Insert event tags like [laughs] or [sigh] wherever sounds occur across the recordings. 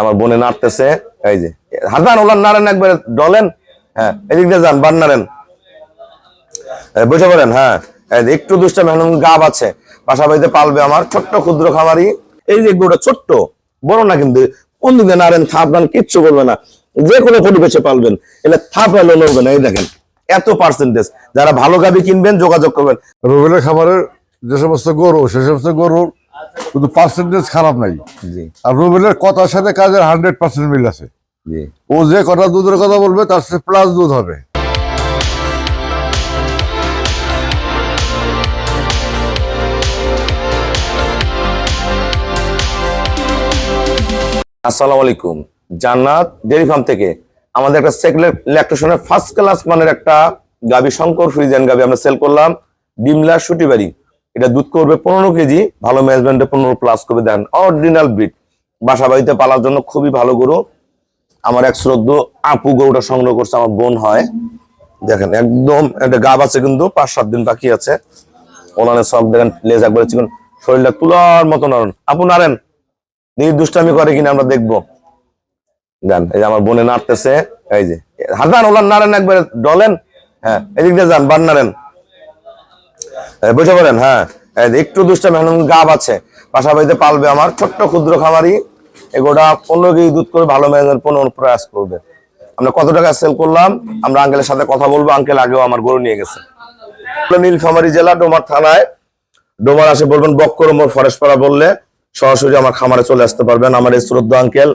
আমার বোনে নাড়তেছে, এই যে হাতান ওলান নাড়েন একবার, ডলেন হ্যাঁ এদিক দিয়ে যান, বান নাড়েন। বুঝতে পারেন হ্যাঁ একটু দুষ্টা মেহনত গাব আছে, বাসা বাড়িতে পালবে আমার ছোট্ট ক্ষুদ্র খামারি। এই যে, গরুটা ছোট্ট, বড় না কিন্তু, কোন দিকে নাড়েন থাপ নান কিচ্ছু করবে না, যে কোনো পরিবেশে পালবেন এটা থাপ এলো লড়বে না, এই দেখেন, এত পার্সেন্টেজ যারা ভালো গাবি কিনবেন, যোগাযোগ করবেন। রবিলের খামারের যে সমস্ত গরু, সে সমস্ত গরুর কিন্তু পার্সেন্টেজ খারাপ নাই। আর রবিলের কথার সাথে কাজের হান্ড্রেড পার্সেন্ট মিল আছে। জি। ও যে কটা দুধের কথা বলবে তার সাথে প্লাস দুধ হবে। আসসালামু আলাইকুম। জান্নাত ডেয়ারি ফার্ম থেকে আমাদের একটা সেকুলার ইলেকট্রিশনের ফার্স্ট ক্লাস মানের একটা গাবি শঙ্কর ফ্রিজেন গাবি আমরা সেল করলাম ডিমলা সুটিবাড়ি এটা দুধ করবে পনেরো কেজি, ভালো ম্যানেজমেন্টে পনেরো প্লাস করে দেন। অরিজিনাল ব্রিড বাসা বাড়িতে পালার জন্য খুবই ভালো গরু। আমার এক শ্রদ্ধ আপু গরুটা সংগ্রহ করছে, আমার বোন হয়। দেখেন, একদম একটা গাব আছে কিন্তু, পাঁচ সাত দিন বাকি আছে। ওনানের সব দেখেন লেজ একবার চিকন, শরীরটা তুলার মতো নাড়েন আপু নাড়েন নির্দুষ্টামি করে কিনা আমরা দেখব। যান এই যে আমার বোনে নাড়তেছে, এই যে। হাতান ওলান নাড়েন একবার, ডলেন। হ্যাঁ এদিক দিয়ে যান, বান নাড়েন বুঝতে পারেন হ্যাঁ। একটু দুষ্টা মেহনত গাব আছে। বাড়িতে পালবে আমার ছোট্ট ক্ষুদ্র খামারি। এগুলোটা পনেরো কেজি দুধ করে ভালো ম্যানেজার পনেরো প্রয়াস করবে। আমরা কত টাকা সেল করলাম? আমরা আঙ্কেলের সাথে কথা বলব। আঙ্কেল আগেও আমার গরু নিয়ে গেছে। নীলফামারী জেলা, ডোমার থানায়। ডোমার আসে বলবেন বক্করমোর ফরেস্ট পাড়া বললে সরাসরি আমার খামারে চলে আসতে পারবেন। আমার এই শ্রদ্ধ আঙ্কেল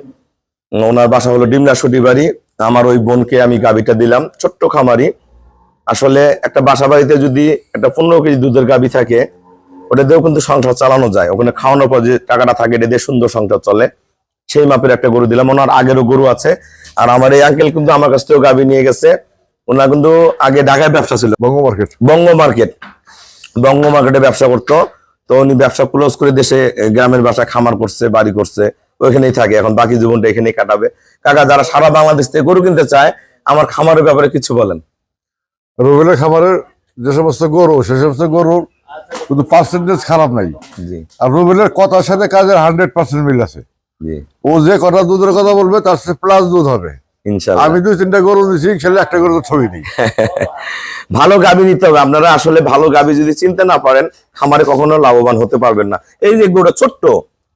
ওনার বাসা হলো ডিমলা সুটি বাড়ি। আমার ওই বোনকে আমি গাবিটা দিলাম। ছোট্ট খামারি। আসলে একটা বাসা বাড়িতে যদি একটা পনেরো কেজি দুধের গাবি থাকে ওটা দিয়েও কিন্তু সংসার চালানো যায়। ওখানে খাওয়ানোর পর যে টাকাটা থাকে এটা দিয়ে সুন্দর সংসার চলে। সেই মাপের একটা গরু দিলাম। ওনার আগেরও গরু আছে। আর আমার এই আঙ্কেল কিন্তু আমার কাছ থেকেও গাবি নিয়ে গেছে। ওনার কিন্তু আগে ঢাকায় ব্যবসা ছিল। বঙ্গ মার্কেট বঙ্গ মার্কেট বঙ্গ মার্কেটে ব্যবসা করতো। তো উনি ব্যবসা ক্লোজ করে দেশে গ্রামের বাসায় খামার করছে বাড়ি করছে। ওইখানেই থাকে। এখন বাকি জীবনটা এখানেই কাটাবে। কাকা যারা সারা বাংলাদেশ থেকে গরু কিনতে চায় আমার খামারের ব্যাপারে কিছু বলেন। রবিলের খামারের যে সমস্ত গরু সে সমস্ত গরুর কিন্তু পার্সেন্টেজ খারাপ নাই। আর রবিলের কথার সাথে কাজের হান্ড্রেড পার্সেন্ট মিল আছে। ও যে কটা দুধের কথা বলবে তার সাথে প্লাস দুধ হবে। আমি দুই তিনটা গরু দিছি ছেলে একটা গরু ছবি নেই। [laughs] ভালো গাবি নিতে হবে। আপনারা আসলে ভালো গাবি যদি চিনতে না পারেন খামারে কখনো লাভবান হতে পারবেন না। এই যে গরুটা ছোট্ট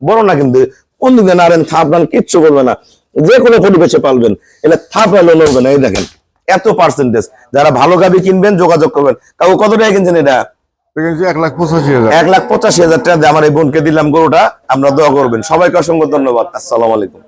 বড় না কিন্তু কোন দিকে নাড়েন থাপ নান কিচ্ছু করবে না। যে কোনো পরিবেশে পালবেন। এটা থাপ এলো লড়বে না এই দেখেন। এত পার্সেন্টেজ যারা ভালো গাবি কিনবেন যোগাযোগ করবেন। কাউ কত টাকা কিনছেন এটা? এক লাখ পঁচাশি হাজার। এক লাখ পঁচাশি হাজার টাকা দিয়ে আমার এই বোনকে দিলাম গরুটা। আপনারা দোয়া করবেন। সবাইকে অসংখ্য ধন্যবাদ। আসসালামু আলাইকুম।